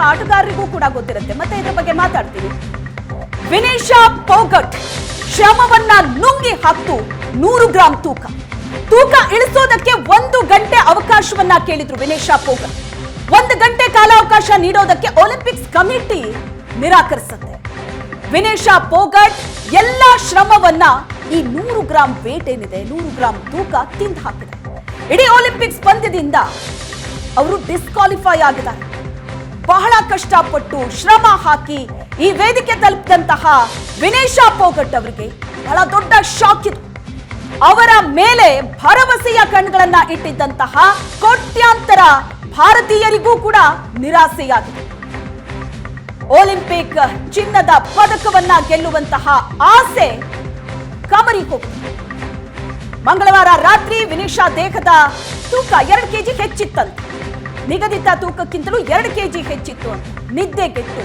ಅಥವಾ ಆಟಗಾರರಿಗೂ ಕೂಡ ಗೊತ್ತಿರುತ್ತೆ. ಮತ್ತೆ ಇದ್ರ ಬಗ್ಗೆ ಮಾತಾಡ್ತೀವಿ ವಿನೇಶಾ ಪೋಗಟ್ ಶ್ರಮವನ್ನ ನುಂಗಿ ಹಾಕ್ತು ನೂರು ಗ್ರಾಂ ತೂಕ. ತೂಕ ಇಳಿಸೋದಕ್ಕೆ ಒಂದು ಗಂಟೆ ಅವಕಾಶವನ್ನ ಕೇಳಿದ್ರು ವಿನೇಶಾ ಪೋಗಟ್. ಒಂದು ಗಂಟೆ ಕಾಲಾವಕಾಶ ನೀಡೋದಕ್ಕೆ ಒಲಿಂಪಿಕ್ಸ್ ಕಮಿಟಿ ನಿರಾಕರಿಸುತ್ತೆ. ವಿನೇಶಾ ಪೋಗಟ್ ಎಲ್ಲ ಶ್ರಮವನ್ನ ಈ ನೂರು ಗ್ರಾಂ ವೇಟ್ ಏನಿದೆ, ನೂರು ಗ್ರಾಂ ತೂಕ ತಿಂದು ಹಾಕಿದೆ ಇಡೀ ಒಲಿಂಪಿಕ್ಸ್ ಪಂದ್ಯದಿಂದ ಅವರು ಡಿಸ್ಕ್ವಾಲಿಫೈ ಆಗಿದ್ದಾರೆ. ಬಹಳ ಕಷ್ಟಪಟ್ಟು ಶ್ರಮ ಹಾಕಿ ಈ ವೇದಿಕೆ ತಲುಪಿದಂತಹ ವಿನೇಶಾ ಪೋಗಟ್ ಅವರಿಗೆ ಬಹಳ ದೊಡ್ಡ ಶಾಕ್ ಇತ್ತು ಅವರ ಮೇಲೆ ಭರವಸೆಯ ಕಣ್ಗಳನ್ನ ಇಟ್ಟಿದ್ದಂತಹ ಕೋಟ್ಯಾಂತರ ಭಾರತೀಯರಿಗೂ ಕೂಡ ನಿರಾಸೆಯಾಗಿದೆ. ಒಲಿಂಪಿಕ್ ಚಿನ್ನದ ಪದಕವನ್ನ ಗೆಲ್ಲುವಂತಹ ಆಸೆ ಕಮರಿ ಮಂಗಳವಾರ ರಾತ್ರಿ ವಿನಿಶಾ ದೇಹದ ತೂಕ ಎರಡು ಕೆಜಿ ಹೆಚ್ಚಿತ್ತಂತೆ. ನಿಗದಿತ ತೂಕಕ್ಕಿಂತಲೂ ಎರಡು ಕೆಜಿ ಹೆಚ್ಚಿತ್ತು. ನಿದ್ದೆ ಕೆಟ್ಟು.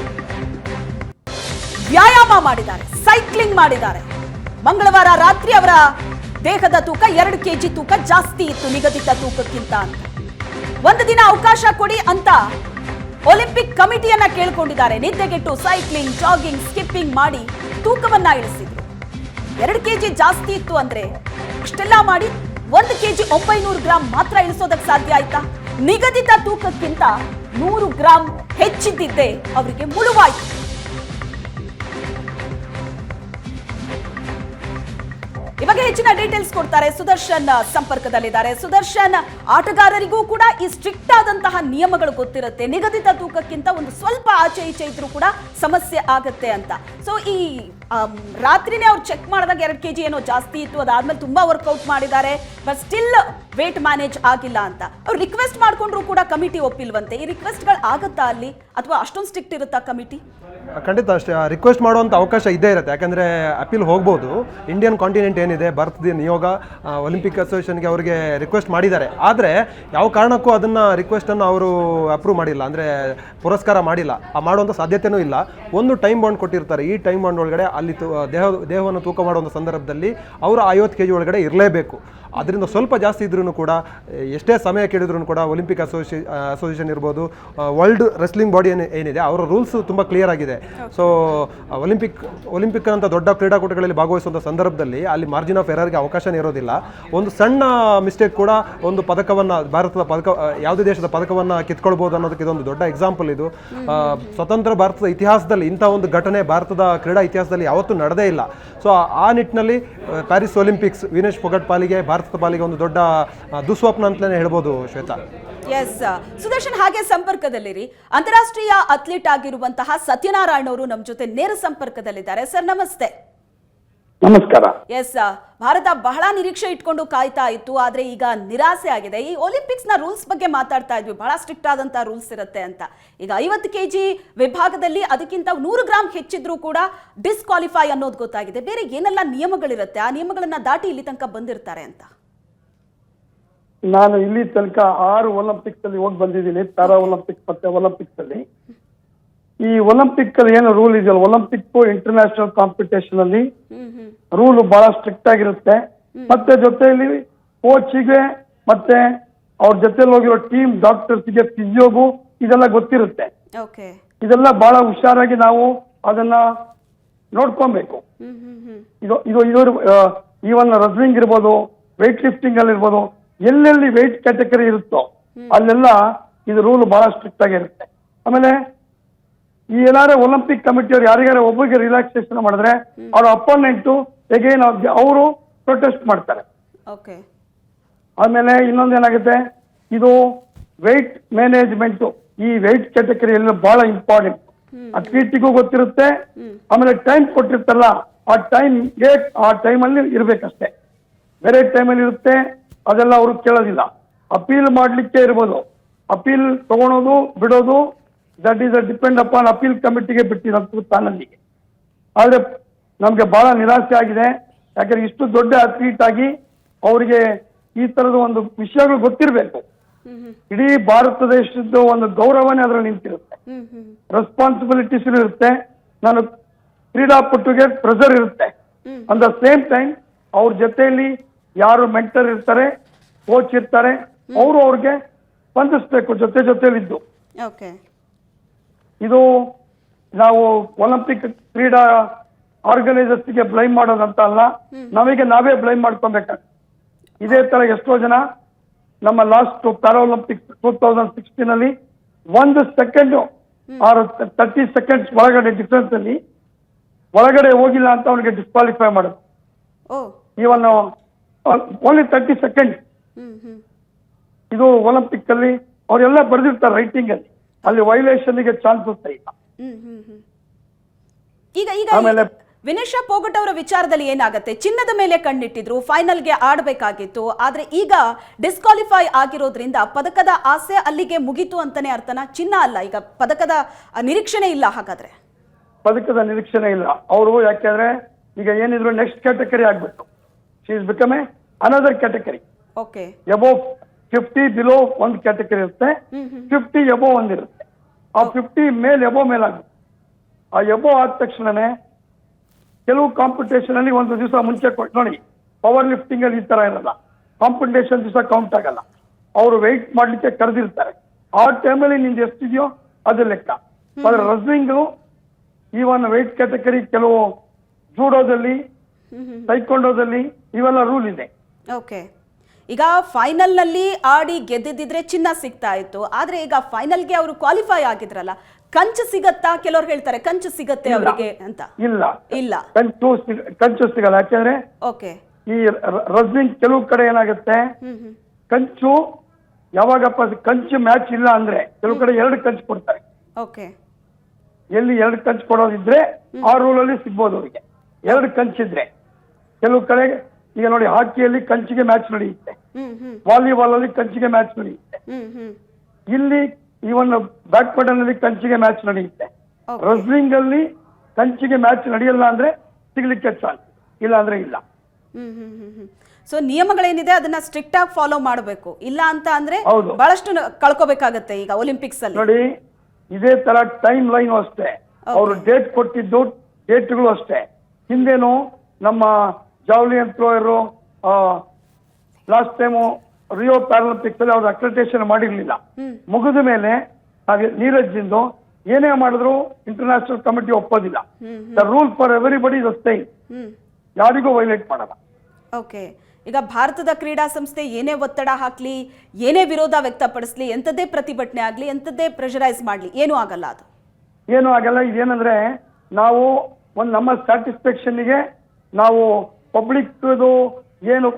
ವ್ಯಾಯಾಮ ಮಾಡಿದ್ದಾರೆ ಸೈಕ್ಲಿಂಗ್ ಮಾಡಿದ್ದಾರೆ. ಮಂಗಳವಾರ ರಾತ್ರಿ ಅವರ ದೇಹದ ತೂಕ ಎರಡು ಕೆಜಿ ತೂಕ ಜಾಸ್ತಿ ಇತ್ತು ನಿಗದಿತ ತೂಕಕ್ಕಿಂತ ಅಂತ. ಒಂದು ದಿನ ಅವಕಾಶ ಕೊಡಿ ಅಂತ ಒಲಿಂಪಿಕ್ ಕಮಿಟಿಯನ್ನ ಕೇಳ್ಕೊಂಡಿದ್ದಾರೆ. ನಿದ್ದೆಗೆಟ್ಟು ಸೈಕ್ಲಿಂಗ್ ಜಾಗಿಂಗ್ ಸ್ಕಿಪ್ಪಿಂಗ್ ಮಾಡಿ ತೂಕವನ್ನ ಇಳಿಸಿದ್ರು. ಎರಡು ಕೆಜಿ ಜಾಸ್ತಿ ಇತ್ತು ಅಂದ್ರೆ ಇಷ್ಟೆಲ್ಲ ಮಾಡಿ ಒಂದು ಕೆಜಿ ಒಂಬೈನೂರು ಗ್ರಾಂ ಮಾತ್ರ ಇಳಿಸೋದಕ್ಕೆ ಸಾಧ್ಯ ಆಯ್ತಾ? ನಿಗದಿತ ತೂಕಕ್ಕಿಂತ ನೂರು ಗ್ರಾಂ ಹೆಚ್ಚಿದ್ದಿದ್ದೇ ಅವರಿಗೆ ಮುಳುವಾಯ್ತು. ಇವಾಗ ಹೆಚ್ಚಿನ ಡೀಟೇಲ್ಸ್ ಕೊಡ್ತಾರೆ. ಸುದರ್ಶನ್ ಸಂಪರ್ಕದಲ್ಲಿದ್ದಾರೆ. ಸುದರ್ಶನ್, ಆಟಗಾರರಿಗೂ ಕೂಡ ಈ ಸ್ಟ್ರಿಕ್ಟ್ ಆದಂತಹ ನಿಯಮಗಳು ಗೊತ್ತಿರುತ್ತೆ. ನಿಗದಿತ ತೂಕಕ್ಕಿಂತ ಒಂದು ಸ್ವಲ್ಪ ಆಚೆ ಈಚೆ ಇದ್ರೂ ಕೂಡ ಸಮಸ್ಯೆ ಆಗತ್ತೆ ಅಂತ. ಸೊ ಈ ರಾತ್ರಿನೇ ಅವ್ರು ಚೆಕ್ ಮಾಡಿದಾಗ ಎರಡು ಕೆಜಿ ಏನೋ ಜಾಸ್ತಿ ಇತ್ತು. ಅದಾದ್ಮೇಲೆ ತುಂಬಾ ವರ್ಕೌಟ್ ಮಾಡಿದ್ದಾರೆ. ಬಟ್ ಸ್ಟಿಲ್ ವೇಟ್ ಮ್ಯಾನೇಜ್ ಆಗಿಲ್ಲ ಅಂತ. ಅವ್ರು ರಿಕ್ವೆಸ್ಟ್ ಮಾಡಿಕೊಂಡ್ರು ಕೂಡ ಕಮಿಟಿ ಒಪ್ಪಿಲ್ವಂತೆ. ಈ ರಿಕ್ವೆಸ್ಟ್ಗಳು ಆಗತ್ತಾ ಅಲ್ಲಿ? ಅಥವಾ ಅಷ್ಟೊಂದು ಸ್ಟ್ರಿಕ್ಟ್ ಇರುತ್ತಾ ಕಮಿಟಿ ಖಂಡಿತ ಅಷ್ಟೇ. ರಿಕ್ವೆಸ್ಟ್ ಮಾಡುವಂಥ ಅವಕಾಶ ಇದ್ದೇ ಇರುತ್ತೆ. ಯಾಕಂದರೆ ಅಪೀಲ್ ಹೋಗ್ಬೋದು. ಇಂಡಿಯನ್ ಕಾಂಟಿನೆಂಟ್ ಏನಿದೆ ಭಾರತದ ನಿಯೋಗ ಒಲಿಂಪಿಕ್ ಅಸೋಸಿಯೇಷನ್ಗೆ ಅವರಿಗೆ ರಿಕ್ವೆಸ್ಟ್ ಮಾಡಿದ್ದಾರೆ. ಆದರೆ ಯಾವ ಕಾರಣಕ್ಕೂ ಅದನ್ನು ರಿಕ್ವೆಸ್ಟನ್ನು ಅವರು ಅಪ್ರೂವ್ ಮಾಡಿಲ್ಲ. ಅಂದರೆ ಪುರಸ್ಕಾರ ಮಾಡಿಲ್ಲ. ಆ ಮಾಡುವಂಥ ಸಾಧ್ಯತೆಯೂ ಇಲ್ಲ. ಒಂದು ಟೈಮ್ ಬಾಂಡ್ ಕೊಟ್ಟಿರ್ತಾರೆ. ಈ ಟೈಮ್ ಬಾಂಡ್ ಒಳಗಡೆ ಅಲ್ಲಿ ದೇಹ, ದೇಹವನ್ನು ತೂಕ ಮಾಡುವಂಥ ಸಂದರ್ಭದಲ್ಲಿ ಅವರು ಐವತ್ತು ಕೆ ಒಳಗಡೆ ಇರಲೇಬೇಕು. ಅದರಿಂದ ಸ್ವಲ್ಪ ಜಾಸ್ತಿ ಇದ್ರೂ ಕೂಡ, ಎಷ್ಟೇ ಸಮಯ ಕೇಳಿದ್ರು ಕೂಡ ಒಲಿಂಪಿಕ್ ಅಸೋಸಿಯೇ ಅಸೋಸಿಯೇಷನ್ ಇರ್ಬೋದು ವರ್ಲ್ಡ್ ರೆಸ್ಲಿಂಗ್ ಬಾಡಿ ಏನು, ಏನಿದೆ, ಅವರ ರೂಲ್ಸ್ ತುಂಬ ಕ್ಲಿಯರ್ ಆಗಿದೆ. ಸೊ ಒಲಿಂಪಿಕ್ ಒಲಿಂಪಿಕ್ ಅಂತ ದೊಡ್ಡ ಕ್ರೀಡಾಕೂಟಗಳಲ್ಲಿ ಭಾಗವಹಿಸುವಂಥ ಸಂದರ್ಭದಲ್ಲಿ ಅಲ್ಲಿ ಮಾರ್ಜಿನ್ ಆಫ್ ಎರರ್ಗೆ ಅವಕಾಶನೇ ಇರೋದಿಲ್ಲ. ಒಂದು ಸಣ್ಣ ಮಿಸ್ಟೇಕ್ ಕೂಡ ಒಂದು ಪದಕವನ್ನು, ಭಾರತದ ಪದಕ, ಯಾವುದೇ ದೇಶದ ಪದಕವನ್ನು ಕಿತ್ಕೊಳ್ಬೋದು ಅನ್ನೋದಕ್ಕೆ ಇದೊಂದು ದೊಡ್ಡ ಎಕ್ಸಾಂಪಲ್ ಇದು. ಸ್ವತಂತ್ರ ಭಾರತದ ಇತಿಹಾಸದಲ್ಲಿ ಇಂಥ ಒಂದು ಘಟನೆ ಭಾರತದ ಕ್ರೀಡಾ ಇತಿಹಾಸದಲ್ಲಿ ಯಾವತ್ತೂ ನಡೆದೇ ಇಲ್ಲ. ಸೊ ಆ ನಿಟ್ಟಿನಲ್ಲಿ ಪ್ಯಾರಿಸ್ ಒಲಿಂಪಿಕ್ಸ್ ವಿನೇಶ್ ಫೊಗಟ್ ಪಾಲಿಗೆ ಭಾರತದ ಪಾಲಿಗೆ ಒಂದು ದೊಡ್ಡ ದುಸ್ವಪ್ನ ಅಂತಲೇ ಹೇಳ್ಬೋದು ಶ್ವೇತಾ. ಎಸ್ ಸುದರ್ಶನ್, ಹಾಗೆ ಸಂಪರ್ಕದಲ್ಲಿರಿ. ಅಂತಾರಾಷ್ಟ್ರೀಯ ಅಥ್ಲೀಟ್ ಆಗಿರುವಂತಹ ಸತ್ಯನಾರಾಯಣ ಅವರು ನಮ್ಮ ಜೊತೆ ನೇರ ಸಂಪರ್ಕದಲ್ಲಿದ್ದಾರೆ. ಸರ್ ನಮಸ್ತೆ. ನಮಸ್ಕಾರ. ಎಸ್ ಭಾರತ ಬಹಳ ನಿರೀಕ್ಷೆ ಇಟ್ಕೊಂಡು ಕಾಯ್ತಾ ಇತ್ತು ಆದ್ರೆ ಈಗ ನಿರಾಸೆ ಆಗಿದೆ. ಈ ಒಲಿಂಪಿಕ್ಸ್ನ ರೂಲ್ಸ್ ಬಗ್ಗೆ ಮಾತಾಡ್ತಾ ಇದ್ವಿ. ಬಹಳ ಸ್ಟ್ರಿಕ್ಟ್ ಆದಂತ ರೂಲ್ಸ್ ಇರುತ್ತೆ ಅಂತ. ಈಗ ಐವತ್ತು ಕೆಜಿ ವಿಭಾಗದಲ್ಲಿ ಅದಕ್ಕಿಂತ ನೂರು ಗ್ರಾಮ್ ಹೆಚ್ಚಿದ್ರೂ ಕೂಡ ಡಿಸ್ಕ್ವಾಲಿಫೈ ಅನ್ನೋದು ಗೊತ್ತಾಗಿದೆ. ಬೇರೆ ಏನೆಲ್ಲ ನಿಯಮಗಳಿರುತ್ತೆ? ಆ ನಿಯಮಗಳನ್ನ ದಾಟಿ ಇಲ್ಲಿ ತನಕ ಬಂದಿರ್ತಾರೆ ಅಂತ. ನಾನು ಇಲ್ಲಿ ತನಕ ಆರು ಒಲಿಂಪಿಕ್ಸ್ ಅಲ್ಲಿ ಹೋಗಿ ಬಂದಿದ್ದೀನಿ. ಪ್ಯಾರಾ ಒಲಿಂಪಿಕ್ಸ್ ಮತ್ತೆ ಒಲಿಂಪಿಕ್ಸ್ ಅಲ್ಲಿ. ಈ ಒಲಿಂಪಿಕ್ ಅಲ್ಲಿ ಏನು ರೂಲ್ ಇದೆಯಲ್ಲ ಒಲಿಂಪಿಕ್ ಇಂಟರ್ನ್ಯಾಷನಲ್ ಕಾಂಪಿಟೇಷನ್ ಅಲ್ಲಿ ರೂಲ್ ಬಹಳ ಸ್ಟ್ರಿಕ್ಟ್ ಆಗಿರುತ್ತೆ. ಮತ್ತೆ ಜೊತೆಯಲ್ಲಿ ಕೋಚಿಗೆ ಮತ್ತೆ ಅವ್ರ ಜೊತೆಲಿ ಹೋಗಿರೋ ಟೀಮ್ ಡಾಕ್ಟರ್ಸ್ಗೆ ಫಿಸಿಯೋಗು ಇದೆಲ್ಲ ಗೊತ್ತಿರುತ್ತೆ. ಇದೆಲ್ಲ ಬಹಳ ಹುಷಾರಾಗಿ ನಾವು ಅದನ್ನ ನೋಡ್ಕೊಬೇಕು. ಇದು ಇದು ಇದು ಈವನ್ ರಸ್ಲಿಂಗ್ ಇರ್ಬೋದು ವೆಯ್ಟ್ ಲಿಫ್ಟಿಂಗ್ ಅಲ್ಲಿ ಇರ್ಬೋದು ಎಲ್ಲೆಲ್ಲಿ ವೆಯ್ಟ್ ಕ್ಯಾಟಗರಿ ಇರುತ್ತೋ ಅಲ್ಲೆಲ್ಲ ಇದು ರೂಲ್ ಬಹಳ ಸ್ಟ್ರಿಕ್ಟ್ ಆಗಿರುತ್ತೆ. ಆಮೇಲೆ ಈ ಏನಾರ ಒಲಿಂಪಿಕ್ ಕಮಿಟಿಯವ್ರು ಯಾರಿಗಾರ ಒಬ್ಬರಿಗೆ ರಿಲ್ಯಾಕ್ಸೇಷನ್ ಮಾಡಿದ್ರೆ ಅವ್ರ ಅಪೋನೆಂಟು ಎಗೇನ್ ಅವರು ಪ್ರೊಟೆಸ್ಟ್ ಮಾಡ್ತಾರೆ. ಓಕೆ ಆಮೇಲೆ ಇನ್ನೊಂದು ಏನಾಗುತ್ತೆ? ಇದು ವೆಯ್ಟ್ ಮ್ಯಾನೇಜ್ಮೆಂಟ್ ಈ ವೆಯ್ಟ್ ಕ್ಯಾಟಗರಿಯಲ್ಲಿ ಬಹಳ ಇಂಪಾರ್ಟೆಂಟ್ ಅಥ್ಲೀಟಿಗೂ ಗೊತ್ತಿರುತ್ತೆ. ಆಮೇಲೆ ಟೈಮ್ ಕೊಟ್ಟಿರ್ತಲ್ಲ ಆ ಟೈಮ್ ಟೈಮ್ಗೆ ಆ ಟೈಮಲ್ಲಿ ಇರ್ಬೇಕಷ್ಟೇ. ಬೇರೆ ಟೈಮಲ್ಲಿ ಇರುತ್ತೆ ಅದೆಲ್ಲ ಅವರು ಕೇಳೋದಿಲ್ಲ. ಅಪೀಲ್ ಮಾಡ್ಲಿಕ್ಕೆ ಇರ್ಬೋದು. ಅಪೀಲ್ ತಗೊಳೋದು ಬಿಡೋದು that is depend upon appeal ಕಮಿಟಿಗೆ ಬಿಟ್ಟಿರೋದು ತಾನಲ್ಲಿಗೆ ಆದ್ರೆ ನಮ್ಗೆ ಬಹಳ ನಿರಾಸೆ ಆಗಿದೆ. ಯಾಕಂದ್ರೆ ಇಷ್ಟು ದೊಡ್ಡ ಅಥ್ಲೀಟ್ ಆಗಿ ಅವರಿಗೆ ಈ ತರದ ಒಂದು ವಿಷಯಗಳು ಗೊತ್ತಿರಬೇಕು. ಇಡೀ ಭಾರತ ದೇಶದ ಒಂದು ಗೌರವನೇ ಅದ್ರಲ್ಲಿ ನಿಂತಿರುತ್ತೆ. ರೆಸ್ಪಾನ್ಸಿಬಿಲಿಟೀಸ್ ಇರುತ್ತೆ. ನಾನು ಕ್ರೀಡಾಪಟುಗೆ ಪ್ರೆಸರ್ ಇರುತ್ತೆ. ಅಂದ ಅಟ್ ದ ಸೇಮ್ ಟೈಮ್ ಅವ್ರ ಜೊತೆಯಲ್ಲಿ ಯಾರು ಮೆಂಟರ್ ಇರ್ತಾರೆ ಕೋಚ್ ಇರ್ತಾರೆ ಅವರು ಅವ್ರಿಗೆ ಸ್ಪಂದಿಸ್ಬೇಕು ಜೊತೆ ಜೊತೆಲಿದ್ದು ಇದು ನಾವು ಒಲಿಂಪಿಕ್ ಕ್ರೀಡಾ ಆರ್ಗನೈಸರ್ಸ್ಗೆ ಬ್ಲೈಮ್ ಮಾಡೋದಂತ ಅಲ್ಲ ನಮಗೆ ನಾವೇ ಬ್ಲೈಮ್ ಮಾಡ್ಕೊಬೇಕಾಗ್ತದೆ ಇದೇ ತರ ಎಷ್ಟೋ ಜನ ನಮ್ಮ last Paralympics two thousand sixteen ಅಲ್ಲಿ ಒಂದು ಸೆಕೆಂಡ್ ಆರ್ ತರ್ಟಿ ಸೆಕೆಂಡ್ಸ್ ಒಳಗಡೆ ಡಿಫ್ರೆನ್ಸ್ ಅಲ್ಲಿ ಒಳಗಡೆ ಹೋಗಿಲ್ಲ ಅಂತ ಅವನಿಗೆ ಡಿಸ್ಕ್ವಾಲಿಫೈ ಮಾಡೋದು. ಇವನ್ ಓನ್ಲಿ ತರ್ಟಿ ಸೆಕೆಂಡ್ ಇದು ಒಲಿಂಪಿಕ್ ಅಲ್ಲಿ ಅವರೆಲ್ಲ ಬರೆದಿರ್ತಾರೆ ರೈಟಿಂಗ್ ಅಲ್ಲಿ. ಅಲ್ಲಿ ವೈಲೇಷನ್ಗೆ ಚಾನ್ಸಸ್ ಇಲ್ಲ. ಈಗ ಈಗ ಆಮೇಲೆ- ವಿನೇಶ ಪೋಗಟ್ ಅವರ ವಿಚಾರದಲ್ಲಿ ಏನಾಗುತ್ತೆ? ಚಿನ್ನದ ಮೇಲೆ ಕಣ್ಣಿಟ್ಟಿದ್ರು ಫೈನಲ್ಗೆ ಆಡಬೇಕಾಗಿತ್ತು. ಆದ್ರೆ ಈಗ ಡಿಸ್ಕ್ವಾಲಿಫೈ ಆಗಿರೋದ್ರಿಂದ ಪದಕದ ಆಸೆ ಅಲ್ಲಿಗೆ ಮುಗಿತು ಅಂತಾನೆ ಅರ್ಥನ ಚಿನ್ನ ಅಲ್ಲ. ಈಗ ಪದಕದ ನಿರೀಕ್ಷಣೆ ಇಲ್ಲ ಹಾಗಾದ್ರೆ. ಪದಕದ ನಿರೀಕ್ಷಣೆ ಇಲ್ಲ. ಅವರು ಯಾಕೆಂದ್ರೆ ಈಗ ಏನಿದ್ರು ನೆಕ್ಸ್ಟ್ ಕ್ಯಾಟಗರಿ ಆಗ್ಬೇಕು. She is become a another category okay above fifty below ಒಂದು ಕ್ಯಾಟಗರಿ ಇರುತ್ತೆ. ಫಿಫ್ಟಿ ಎಬೋ ಒಂದಿರುತ್ತೆ ಆ ಫಿಫ್ಟಿ ಮೇಲ್ ಎಬೋ ಮೇಲಾಗುತ್ತೆ ಆ ಎಬೋ ಆದ ತಕ್ಷಣನೇ ಕೆಲವು ಕಾಂಪಿಟೇಷನ್ ಅಲ್ಲಿ ಒಂದು ದಿವಸ ಮುಂಚೆ ಕೊಟ್ಟು ನೋಡಿ ಪವರ್ ಲಿಫ್ಟಿಂಗ್ ಅಲ್ಲಿ ಈ ತರ ಇರಲ್ಲ. ಕಾಂಪಿಟೇಷನ್ ದಿವಸ ಕೌಂಟ್ ಆಗಲ್ಲ. ಅವರು ವೆಯ್ಟ್ ಮಾಡ್ಲಿಕ್ಕೆ ಕರೆದಿರ್ತಾರೆ. ಆ ಟೈಮಲ್ಲಿ ನಿಂದು ಎಷ್ಟಿದೆಯೋ ಅದು ಲೆಕ್ಕ. ಆದ್ರೆ ರಸ್ಲಿಂಗು ಈವನ್ ವೆಯ್ಟ್ ಕ್ಯಾಟಗರಿ ಕೆಲವು ಜೂಡೋದಲ್ಲಿ ತೈಕೊಂಡೋದಲ್ಲಿ ಇವೆಲ್ಲ ರೂಲ್ ಇದೆ. ಓಕೆ ಈಗ ಫೈನಲ್ನಲ್ಲಿ ಆಡಿ ಗೆದ್ದಿದ್ದಿದ್ರೆ ಚಿನ್ನ ಸಿಗ್ತಾ ಇತ್ತು. ಆದರೆ ಈಗ ಫೈನಲ್ಗೆ ಅವರು ಕ್ವಾಲಿಫೈ ಆಗಿದ್ರಲ್ಲ ಕಂಚು ಸಿಗತ್ತಾ ಕೆಲವ್ರು ಹೇಳ್ತಾರೆ ಕಂಚು ಸಿಗತ್ತೆ ಅವರಿಗೆ ಅಂತ. ಇಲ್ಲ. ಇಲ್ಲ. ಕಂಚು ಕಂಚು ಸಿಗಲ್ಲ. ಯಾಕಂದ್ರೆ ಓಕೆ. ಈ ರಸ್ಲಿಂಗ್ ಕೆಲವು ಕಡೆ ಏನಾಗುತ್ತೆ? ಕಂಚು ಯಾವಾಗಪ್ಪ ಕಂಚು ಮ್ಯಾಚ್ ಇಲ್ಲ ಅಂದ್ರೆ ಕೆಲವು ಕಡೆ ಎರಡು ಕಂಚು ಕೊಡ್ತಾರೆ. ಓಕೆ. ಎಲ್ಲಿ ಎರಡು ಕಂಚು ಕೊಡೋದಿದ್ರೆ ಆ ರೂಲ್ ಅಲ್ಲಿ ಸಿಗ್ಬೋದು ಅವರಿಗೆ. ಎರಡು ಕಂಚಿದ್ರೆ. ಕೆಲವು ಕಡೆ ಈಗ ನೋಡಿ ಹಾಕಿಯಲ್ಲಿ ಕಂಚಿಗೆ ಮ್ಯಾಚ್ ನಡೆಯುತ್ತೆ ವಾಲಿಬಾಲ್ ಅಲ್ಲಿ ಕಂಚಿಗೆ ಮ್ಯಾಚ್ ನಡೆಯುತ್ತೆ ಇಲ್ಲಿ ಈವನ್ ಬ್ಯಾಡ್ಮಿಂಟನ್ ಅಲ್ಲಿ ಕಂಚಿಗೆ ಮ್ಯಾಚ್ ನಡೆಯುತ್ತೆ. ರಸ್ಲಿಂಗ್ ಅಲ್ಲಿ ಕಂಚಿಗೆ ಮ್ಯಾಚ್ ನಡೆಯಲ್ಲ ಅಂದ್ರೆ ಸಿಗ್ಲಿಕ್ಕೆ ಚಾನ್ಸ್ ಇಲ್ಲ ಅಂದ್ರೆ ಇಲ್ಲ. ಸೊ ನಿಯಮಗಳೇನಿದೆ ಅದನ್ನ ಸ್ಟ್ರಿಕ್ಟ್ ಆಗಿ ಫಾಲೋ ಮಾಡಬೇಕು. ಇಲ್ಲ ಅಂತ ಅಂದ್ರೆ ಹೌದು. ಬಹಳಷ್ಟು ಕಳ್ಕೊಬೇಕಾಗತ್ತೆ ಈಗ ಒಲಿಂಪಿಕ್ಸ್ ಅಲ್ಲಿ. ನೋಡಿ ಇದೇ ತರ ಟೈಮ್ ಲೈನ್ ಅಷ್ಟೇ ಅವರು ಡೇಟ್ ಕೊಟ್ಟಿದ್ದು ಡೇಟ್ಗಳು ಅಷ್ಟೇ. ಹಿಂದೇನು ನಮ್ಮ javelin thrower last time Rio Paralympics ಅಲ್ಲಿ ಅವ್ರು ಅಕ್ರೆಡಿಟೇಷನ್ ಮಾಡಿರ್ಲಿಲ್ಲ. ಮುಗಿದ ಮೇಲೆ ಹಾಗೆ ನೀರಜ್ಜಿಂದು ಏನೇ ಮಾಡಿದ್ರು ಇಂಟರ್ನ್ಯಾಷನಲ್ ಕಮಿಟಿ ಒಪ್ಪೋದಿಲ್ಲ. The rule for everybody the same ಯಾರಿಗೂ ವೈಲೇಟ್ ಮಾಡಲ್ಲ. ಓಕೆ. ಈಗ ಭಾರತದ ಕ್ರೀಡಾ ಸಂಸ್ಥೆ ಏನೇ ಒತ್ತಡ ಹಾಕ್ಲಿ ಏನೇ ವಿರೋಧ ವ್ಯಕ್ತಪಡಿಸ್ಲಿ ಎಂಥದ್ದೇ ಪ್ರತಿಭಟನೆ ಆಗ್ಲಿ ಎಂಥದ್ದೇ ಪ್ರೆಷರೈಸ್ ಮಾಡ್ಲಿ ಏನೂ ಆಗಲ್ಲ ಅದು. ಏನು ಆಗಲ್ಲ. ಇದೇನಂದ್ರೆ ನಾವು ಒಂದು ನಮ್ಮ ಸ್ಯಾಟಿಸ್ಫ್ಯಾಕ್ಷನ್ಗೆ ನಾವು ಪಬ್ಲಿಕ್ ಏನು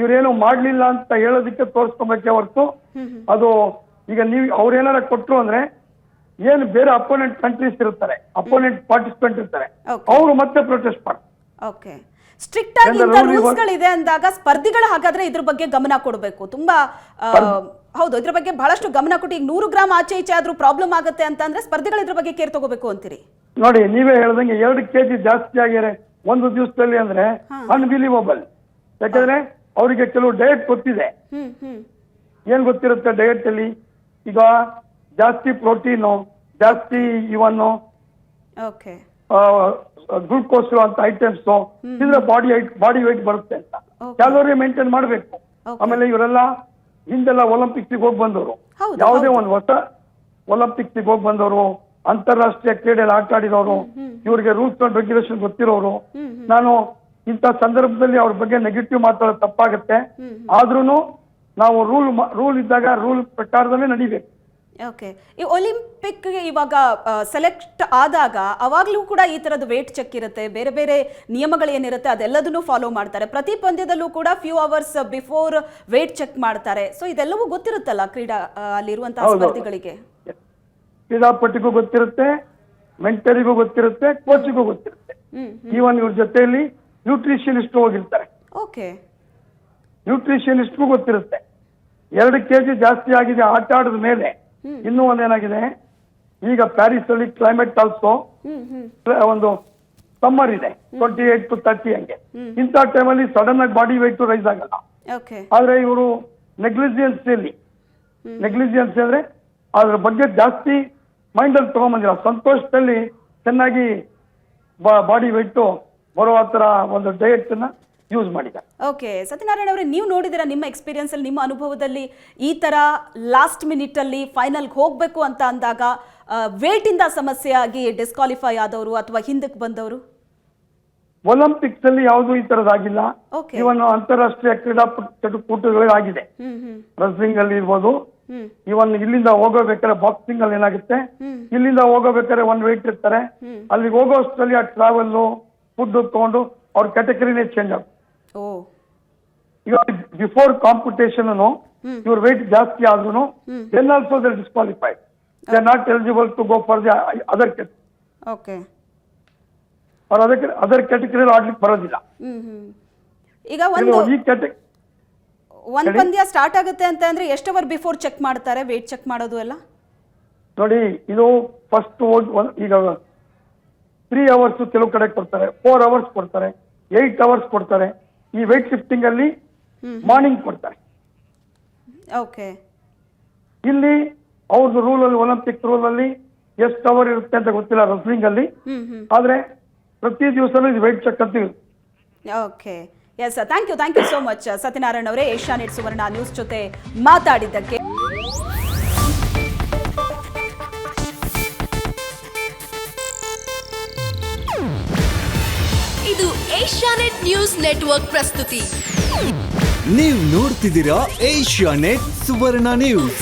ಇವ್ರೇನು ಮಾಡ್ಲಿಲ್ಲ ಅಂತ ಹೇಳೋದಕ್ಕೆ ತೋರಿಸ್ಕೊಬೇಕೆ ಹೊರತು ಅದು ಈಗ ನೀವು ಅವ್ರೇನಾರ ಕೊಟ್ರು ಅಂದ್ರೆ ಏನು ಬೇರೆ ಅಪೋನೆಂಟ್ ಕಂಟ್ರೀಸ್ ಇರ್ತಾರೆ ಅಪೋನೆಂಟ್ ಪಾರ್ಟಿಸಿಪೆಂಟ್ ಇರ್ತಾರೆ. ಅವರು ಮತ್ತೆ ಪ್ರೊಟೆಸ್ಟ್ ಮಾಡ್ತಾರೆ. ಓಕೆ ಸ್ಟ್ರಿಕ್ಟ್ ಆಗಿ ರೂಲ್ಸ್ಗಳಿದೆ ಅಂದಾಗ ಸ್ಪರ್ಧಿಗಳು ಹಾಗಾದ್ರೆ ಇದ್ರ ಬಗ್ಗೆ ಗಮನ ಕೊಡಬೇಕು. ತುಂಬಾ ಹೌದು ಇದ್ರ ಬಗ್ಗೆ ಬಹಳಷ್ಟು ಗಮನ ಕೊಟ್ಟು ಈಗ ನೂರು ಗ್ರಾಮ್ ಆಚೆ ಈಚೆ ಆದ್ರೂ ಪ್ರಾಬ್ಲಮ್ ಆಗುತ್ತೆ ಅಂತ ಅಂದ್ರೆ ಸ್ಪರ್ಧಿಗಳು ಇದ್ರ ಬಗ್ಗೆ ಕೇರ್ ತಗೋಬೇಕು ಅಂತೀರಿ? ನೋಡಿ ನೀವೇ ಹೇಳ್ದಂಗೆ ಎರಡು ಕೆಜಿ ಜಾಸ್ತಿ ಆಗ್ಯಾರೆ ಒಂದು ದಿವಸದಲ್ಲಿ ಅಂದ್ರೆ ಅನ್ಬಿಲೀವಬಲ್ ಯಾಕಂದ್ರೆ ಅವರಿಗೆ ಕೆಲವು ಡಯಟ್ ಗೊತ್ತಿದೆ. ಏನ್ ಗೊತ್ತಿರುತ್ತೆ ಡಯಟ್ ಅಲ್ಲಿ? ಈಗ ಜಾಸ್ತಿ ಪ್ರೋಟೀನು ಜಾಸ್ತಿ ಇವನ್ನು ಗ್ಲೂಕೋಸ್ ಅಂತ ಐಟಮ್ಸ್ ಇದ್ರೆ ಬಾಡಿ ಬಾಡಿ ವೈಟ್ ಬರುತ್ತೆ ಅಂತ. ಕ್ಯಾಲೋರಿ ಮೇಂಟೈನ್ ಮಾಡಬೇಕು. ಆಮೇಲೆ ಇವರೆಲ್ಲ ಹಿಂದೆಲ್ಲ ಒಲಿಂಪಿಕ್ಸ್ ಹೋಗಿ ಬಂದವರು. ಯಾವುದೇ ಒಂದು ಹೊಸ ಒಲಿಂಪಿಕ್ಸ್ ಹೋಗಿ ಬಂದವರು ಅಂತಾರಾಷ್ಟ್ರೀಯ ಕ್ರೀಡೆಯಲ್ಲಿ ಆಟ ಆಡಿದವರು. ಇವರಿಗೆ ರೂಲ್ಸ್ ಅಂಡ್ ರೆಗ್ಯುಲೇಷನ್ ಗೊತ್ತಿರೋರು. ನಾನು ಇಂಥ ಸಂದರ್ಭದಲ್ಲಿ ಅವ್ರ ಬಗ್ಗೆ ನೆಗೆಟಿವ್ ಮಾತಾಡೋದು ತಪ್ಪಾಗುತ್ತೆ. ಆದ್ರೂ ನಾವು ರೂಲ್ ರೂಲ್ ಇದ್ದಾಗ ರೂಲ್ ಪ್ರಕಾರದಲ್ಲೇ ನಡಿಬೇಕು. ಓಕೆ ಈ ಒಲಿಂಪಿಕ್ ಇವಾಗ ಸೆಲೆಕ್ಟ್ ಆದಾಗ ಅವಾಗಲೂ ಕೂಡ ಈ ತರದ ವೇಟ್ ಚೆಕ್ ಇರುತ್ತೆ ಬೇರೆ ಬೇರೆ ನಿಯಮಗಳು ಏನಿರುತ್ತೆ ಅದೆಲ್ಲದನ್ನು ಫಾಲೋ ಮಾಡ್ತಾರೆ. ಪ್ರತಿ ಪಂದ್ಯದಲ್ಲೂ ಕೂಡ few hours before weight check ಮಾಡ್ತಾರೆ. ಸೊ ಇದೆಲ್ಲವೂ ಗೊತ್ತಿರುತ್ತಲ್ಲ ಕ್ರೀಡಾ ಅಲ್ಲಿರುವಂತಹ. ಸ್ಪರ್ಧಿಗಳಿಗೆ? ಕ್ರೀಡಾಪಟುಗೂ ಗೊತ್ತಿರುತ್ತೆ. ಮೆಂಟರಿಗೂ ಗೊತ್ತಿರುತ್ತೆ ಕೋಚಿಗೂ ಗೊತ್ತಿರುತ್ತೆ. ಈವನ್ ಇವ್ರ ಜೊತೆಯಲ್ಲಿ ನ್ಯೂಟ್ರಿಷನಿಸ್ಟ್ ಹೋಗಿರ್ತಾರೆ ಓಕೆ. ನ್ಯೂಟ್ರಿಷನಿಸ್ಟ್ಗೂ ಗೊತ್ತಿರುತ್ತೆ. ಎರಡು ಕೆಜಿ ಜಾಸ್ತಿ ಆಗಿದೆ ಆಟ ಆಡಿದ ಮೇಲೆ ಇನ್ನೂ ಒಂದೇನಾಗಿದೆ? ಈಗ ಪ್ಯಾರಿಸ್ ಅಲ್ಲಿ ಕ್ಲೈಮೇಟ್ ಆಲ್ಸೋ ಒಂದು ಸಮ್ಮರ್ ಇದೆ ಟ್ವೆಂಟಿ ಏಟ್ ಟು ತರ್ಟಿ ಹಂಗೆ. ಇಂಥ ಟೈಮಲ್ಲಿ ಸಡನ್ ಆಗಿ ಬಾಡಿ ವೆಯ್ಟ್ ರೈಸ್ ಆಗಲ್ಲ. ಆದ್ರೆ ಇವರು ನೆಗ್ಲಿಜಿಯನ್ಸ್ ನೆಗ್ಲಿಜಿಯನ್ಸ್ ಅಂದ್ರೆ ಅದ್ರ ಬಗ್ಗೆ ಜಾಸ್ತಿ ಮೈಂಡ್ ಅಲ್ಲಿ ತಗೊಂಬಂದಿಲ್ಲ. ಸಂತೋಷದಲ್ಲಿ ಚೆನ್ನಾಗಿ ಬಾಡಿ ವೆಯ್ಟ್ ಬರುವ ತರ ಒಂದು ಡಯಟ್ನ ಯೂಸ್ ಮಾಡಿದ. ಓಕೆ ಸತ್ಯನಾರಾಯಣ ಅವರೇ ನೀವು ನೋಡಿದಿರ ನಿಮ್ಮ ಎಕ್ಸ್ಪೀರಿಯನ್ಸ್ ಅಲ್ಲಿ ನಿಮ್ಮ ಅನುಭವದಲ್ಲಿ ಈ ತರ ಲಾಸ್ಟ್ ಮಿನಿಟ್ ಅಲ್ಲಿ ಫೈನಲ್ ಹೋಗ್ಬೇಕು ಅಂತ ಅಂದಾಗ ವೇಟ್ ಇಂದ ಸಮಸ್ಯೆ ಆಗಿ ಡಿಸ್ಕ್ವಾಲಿಫೈ ಆದವರು ಅಥವಾ ಹಿಂದಕ್ಕೆ ಬಂದವರು? ಒಲಿಂಪಿಕ್ಸ್ ಅಲ್ಲಿ ಯಾವುದು ಈ ತರದಾಗಿಲ್ಲ ಇವನು ಅಂತಾರಾಷ್ಟ್ರೀಯ ಕ್ರೀಡಾ ಹ್ಮ್ ರಸ್ಲಿಂಗ್ ಅಲ್ಲಿ ಇರ್ಬೋದು ಇವನ್ ಇಲ್ಲಿಂದ ಹೋಗಬೇಕಾದ್ರೆ ಬಾಕ್ಸಿಂಗ್ ಅಲ್ಲಿ ಏನಾಗುತ್ತೆ? ಇಲ್ಲಿಂದ ಹೋಗೋಬೇಕಾದ್ರೆ ಒಂದ್ ವೆಯ್ಟ್ ಇರ್ತಾರೆ ಅಲ್ಲಿಗೆ ಹೋಗೋ ಅಷ್ಟರಲ್ಲಿ ಆ ಟ್ರಾವೆಲ್ ಫುಡ್ ತಗೊಂಡು ಅವ್ರ ಕ್ಯಾಟಗರಿನೇ ಚೇಂಜ್ ಆಗುತ್ತೆ. ಬಿಫೋರ್ ಕಾಂಪಿಟೇಷನ್ ಇವ್ರ ವೆಯ್ಟ್ ಜಾಸ್ತಿ ಆದ್ರೂ then also they're disqualified they are not eligible to go for the other okay. ಅವ್ರ ಅದಕ್ಕೆ ಅದರ್ ಕ್ಯಾಟಗರಿ ಆಡ್ಲಿಕ್ಕೆ ಬರೋದಿಲ್ಲ. ಈಗ ಒಂದು ಈ ಕ್ಯಾಟಗರಿ ಒಂದ್ ಪಂದ್ಯ ಸ್ಟಾರ್ಟ್ ಆಗುತ್ತೆ ಅಂತ ಅಂದ್ರೆ ಎಷ್ಟು ಅವರ್ ಬಿಫೋರ್ ಚೆಕ್ ಮಾಡ್ತಾರೆ? ವೇಟ್ ಚೆಕ್ ಮಾಡೋದು ಎಲ್ಲ? ನೋಡಿ ಇದು ಫಸ್ಟ್ ಈಗ ತ್ರೀ ಅವರ್ಸ್ ಕೆಲವು ಕಡೆ ಕೊಡ್ತಾರೆ ಫೋರ್ ಅವರ್ಸ್ ಕೊಡ್ತಾರೆ ಏಟ್ ಅವರ್ಸ್ ಕೊಡ್ತಾರೆ. ಈ ವೇಟ್ ಶಿಫ್ಟಿಂಗ್ ಅಲ್ಲಿ ಮಾರ್ನಿಂಗ್ ಕೊಡ್ತಾರೆ. ಓಕೆ ಇಲ್ಲಿ ಅವ್ರದ್ದು ರೂಲ್ ಅಲ್ಲಿ ಒಲಿಂಪಿಕ್ ರೂಲ್ ಅಲ್ಲಿ ಎಷ್ಟು ಅವರ್ ಇರುತ್ತೆ ಅಂತ ಗೊತ್ತಿಲ್ಲ ರಸ್ಲಿಂಗ್ ಅಲ್ಲಿ. ಆದ್ರೆ ಪ್ರತಿ ದಿವಸನೂ ಇದು ವೆಯ್ಟ್ ಚೆಕ್ ಅಂತ okay yes thank you thank you so much Satyanarayana ಅವರೇ. ಏಷ್ಯಾನೆಟ್ ಸುವರ್ಣ ನ್ಯೂಸ್ ಜೊತೆ ಮಾತಾಡಿದ್ದಕ್ಕೆ. ಇದು ಏಷ್ಯಾನೆಟ್ ನ್ಯೂಸ್ ನೆಟ್ವರ್ಕ್ ಪ್ರಸ್ತುತಿ. ನೀವು ನೋಡ್ತಿದ್ದೀರಾ ಏಷ್ಯಾ ನೆಟ್ ಸುವರ್ಣ ನ್ಯೂಸ್.